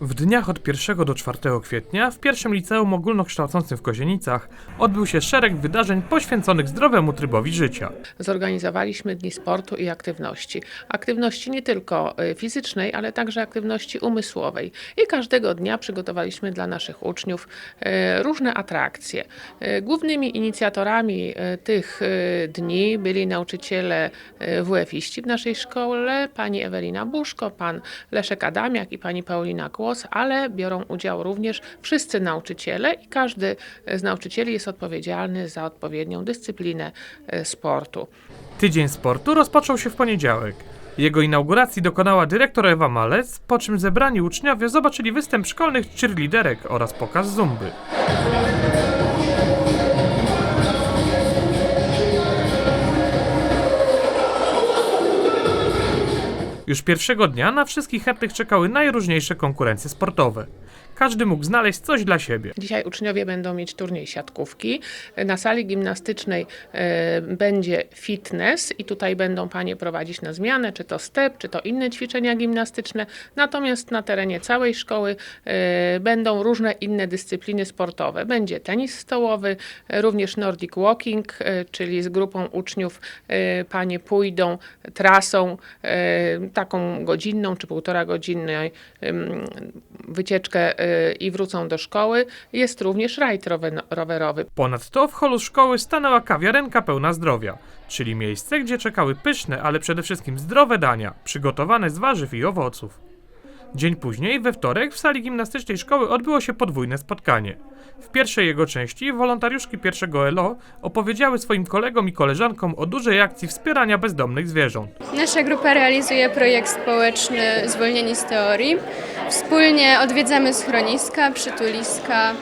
W dniach od 1 do 4 kwietnia w pierwszym liceum ogólnokształcącym w Kozienicach odbył się szereg wydarzeń poświęconych zdrowemu trybowi życia. Zorganizowaliśmy dni sportu i aktywności. Aktywności nie tylko y, fizycznej, ale także aktywności umysłowej. I każdego dnia przygotowaliśmy dla naszych uczniów y, różne atrakcje. Y, Głównymi inicjatorami tych dni byli nauczyciele WF-iści w naszej szkole, pani Ewelina Buszko, pan Leszek Adamiak i pani Paulina Kłos, ale biorą udział również wszyscy nauczyciele i każdy z nauczycieli jest odpowiedzialny za odpowiednią dyscyplinę y, sportu. Tydzień sportu rozpoczął się w poniedziałek. Jego inauguracji dokonała dyrektor Ewa Malec, po czym zebrani uczniowie zobaczyli występ szkolnych cheerleaderek oraz pokaz zumby. Już pierwszego dnia na wszystkich chętnych czekały najróżniejsze konkurencje sportowe. Każdy mógł znaleźć coś dla siebie. Dzisiaj uczniowie będą mieć turniej siatkówki. Na sali gimnastycznej e, będzie fitness i tutaj będą panie prowadzić na zmianę, czy to step, czy to inne ćwiczenia gimnastyczne. Natomiast na terenie całej szkoły e, będą różne inne dyscypliny sportowe. Będzie tenis stołowy, e, również Nordic Walking, czyli z grupą uczniów panie pójdą trasą taką godzinną czy półtora godzinnej wycieczkę i wrócą do szkoły. Jest również rajd rowe- rowerowy. Ponadto w holu szkoły stanęła kawiarenka pełna zdrowia, czyli miejsce, gdzie czekały pyszne, ale przede wszystkim zdrowe dania, przygotowane z warzyw i owoców. Dzień później, we wtorek, w sali gimnastycznej szkoły odbyło się podwójne spotkanie. W pierwszej jego części wolontariuszki pierwszego ELO opowiedziały swoim kolegom i koleżankom o dużej akcji wspierania bezdomnych zwierząt. Nasza grupa realizuje projekt społeczny Zwolnieni z teorii. Wspólnie odwiedzamy schroniska, przytuliska,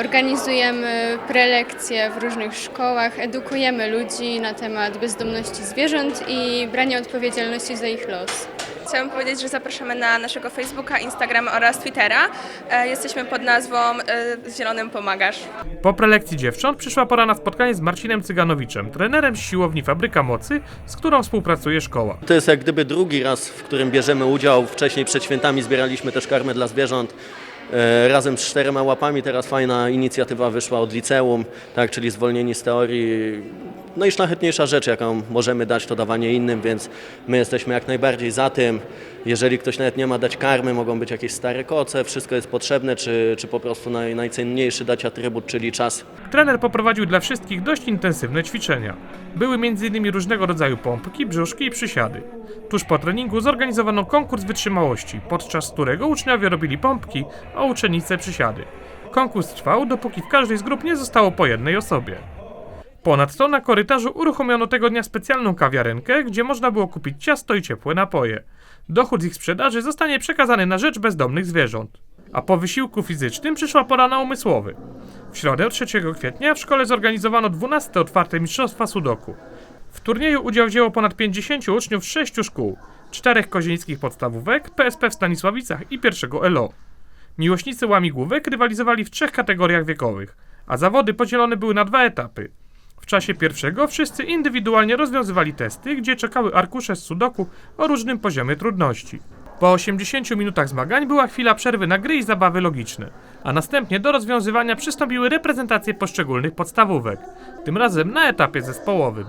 organizujemy prelekcje w różnych szkołach, edukujemy ludzi na temat bezdomności zwierząt i brania odpowiedzialności za ich los. Chciałam powiedzieć, że zapraszamy na naszego Facebooka, Instagrama oraz Twittera. E, Jesteśmy pod nazwą e, Zielonym Pomagasz. Po prelekcji dziewcząt przyszła pora na spotkanie z Marcinem Cyganowiczem, trenerem z siłowni Fabryka Mocy, z którą współpracuje szkoła. To jest jak gdyby drugi raz, w którym bierzemy udział. Wcześniej przed świętami zbieraliśmy też karmę dla zwierząt e, razem z czterema łapami. Teraz fajna inicjatywa wyszła od liceum, tak, czyli zwolnieni z teorii. Najszlachetniejsza rzecz, jaką możemy dać, to dawanie innym, więc my jesteśmy jak najbardziej za tym. Jeżeli ktoś nawet nie ma dać karmy, mogą być jakieś stare koce, wszystko jest potrzebne, czy, czy po prostu naj, najcenniejszy dać atrybut, czyli czas. Trener poprowadził dla wszystkich dość intensywne ćwiczenia. Były m.in. różnego rodzaju pompki, brzuszki i przysiady. Tuż po treningu zorganizowano konkurs wytrzymałości, podczas którego uczniowie robili pompki, a uczennice przysiady. Konkurs trwał, dopóki w każdej z grup nie zostało po jednej osobie. Ponadto na korytarzu uruchomiono tego dnia specjalną kawiarenkę, gdzie można było kupić ciasto i ciepłe napoje. Dochód z ich sprzedaży zostanie przekazany na rzecz bezdomnych zwierząt. A po wysiłku fizycznym przyszła pora na umysłowy. W środę 3 kwietnia w szkole zorganizowano 12 otwarte mistrzostwa Sudoku. W turnieju udział wzięło ponad 50 uczniów z 6 szkół, czterech kozieńskich podstawówek, PSP w Stanisławicach i pierwszego ELO. Miłośnicy łamigłówek rywalizowali w trzech kategoriach wiekowych, a zawody podzielone były na dwa etapy. W czasie pierwszego wszyscy indywidualnie rozwiązywali testy, gdzie czekały arkusze z sudoku o różnym poziomie trudności. Po 80 minutach zmagań była chwila przerwy na gry i zabawy logiczne, a następnie do rozwiązywania przystąpiły reprezentacje poszczególnych podstawówek, tym razem na etapie zespołowym.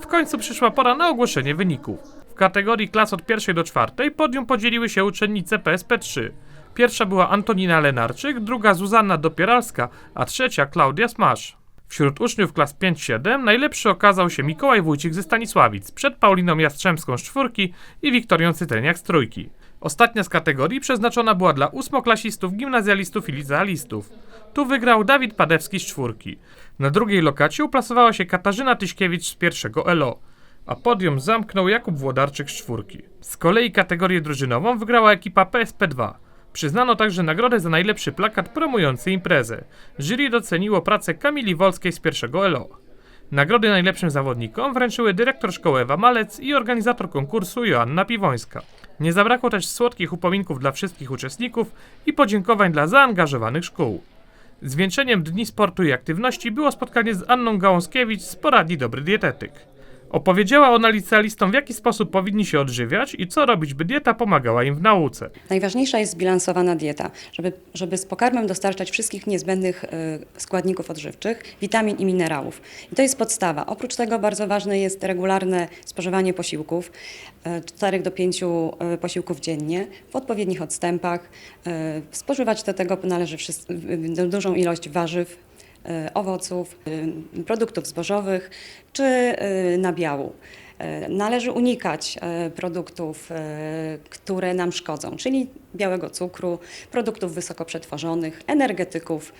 W końcu przyszła pora na ogłoszenie wyników. W kategorii klas od pierwszej do czwartej podium podzieliły się uczennice PSP3. Pierwsza była Antonina Lenarczyk, druga Zuzanna Dopieralska, a trzecia Klaudia Smasz. Wśród uczniów klas 5-7 najlepszy okazał się Mikołaj Wójcik ze Stanisławic, przed Pauliną Jastrzębską z czwórki i Wiktorią Cyteniak z trójki. Ostatnia z kategorii przeznaczona była dla ósmoklasistów, gimnazjalistów i licealistów. Tu wygrał Dawid Padewski z czwórki. Na drugiej lokacie uplasowała się Katarzyna Tyśkiewicz z pierwszego ELO, a podium zamknął Jakub Włodarczyk z czwórki. Z kolei kategorię drużynową wygrała ekipa PSP2. Przyznano także nagrodę za najlepszy plakat promujący imprezę. Jury doceniło pracę Kamili Wolskiej z pierwszego ELO. Nagrody najlepszym zawodnikom wręczyły dyrektor szkoły Ewa Malec i organizator konkursu Joanna Piwońska. Nie zabrakło też słodkich upominków dla wszystkich uczestników i podziękowań dla zaangażowanych szkół. Zwieńczeniem Dni Sportu i Aktywności było spotkanie z Anną Gałąskiewicz z poradni Dobry Dietetyk. Opowiedziała ona licealistom, w jaki sposób powinni się odżywiać i co robić, by dieta pomagała im w nauce. Najważniejsza jest zbilansowana dieta, żeby, żeby z pokarmem dostarczać wszystkich niezbędnych e, składników odżywczych, witamin i minerałów. I to jest podstawa. Oprócz tego bardzo ważne jest regularne spożywanie posiłków, 4 do 5 posiłków dziennie, w odpowiednich odstępach. E, Spożywać do tego należy wszys- w- dużą ilość warzyw, e, owoców, e, produktów zbożowych czy e, nabiału. E, Należy unikać e, produktów, e, które nam szkodzą, czyli białego cukru, produktów wysoko przetworzonych, energetyków.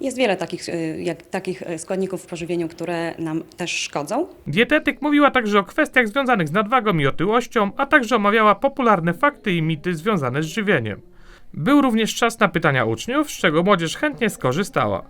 Jest wiele takich, e, jak, takich e, składników w pożywieniu, które nam też szkodzą. Dietetyk mówiła także o kwestiach związanych z nadwagą i otyłością, a także omawiała popularne fakty i mity związane z żywieniem. Był również czas na pytania uczniów, z czego młodzież chętnie skorzystała.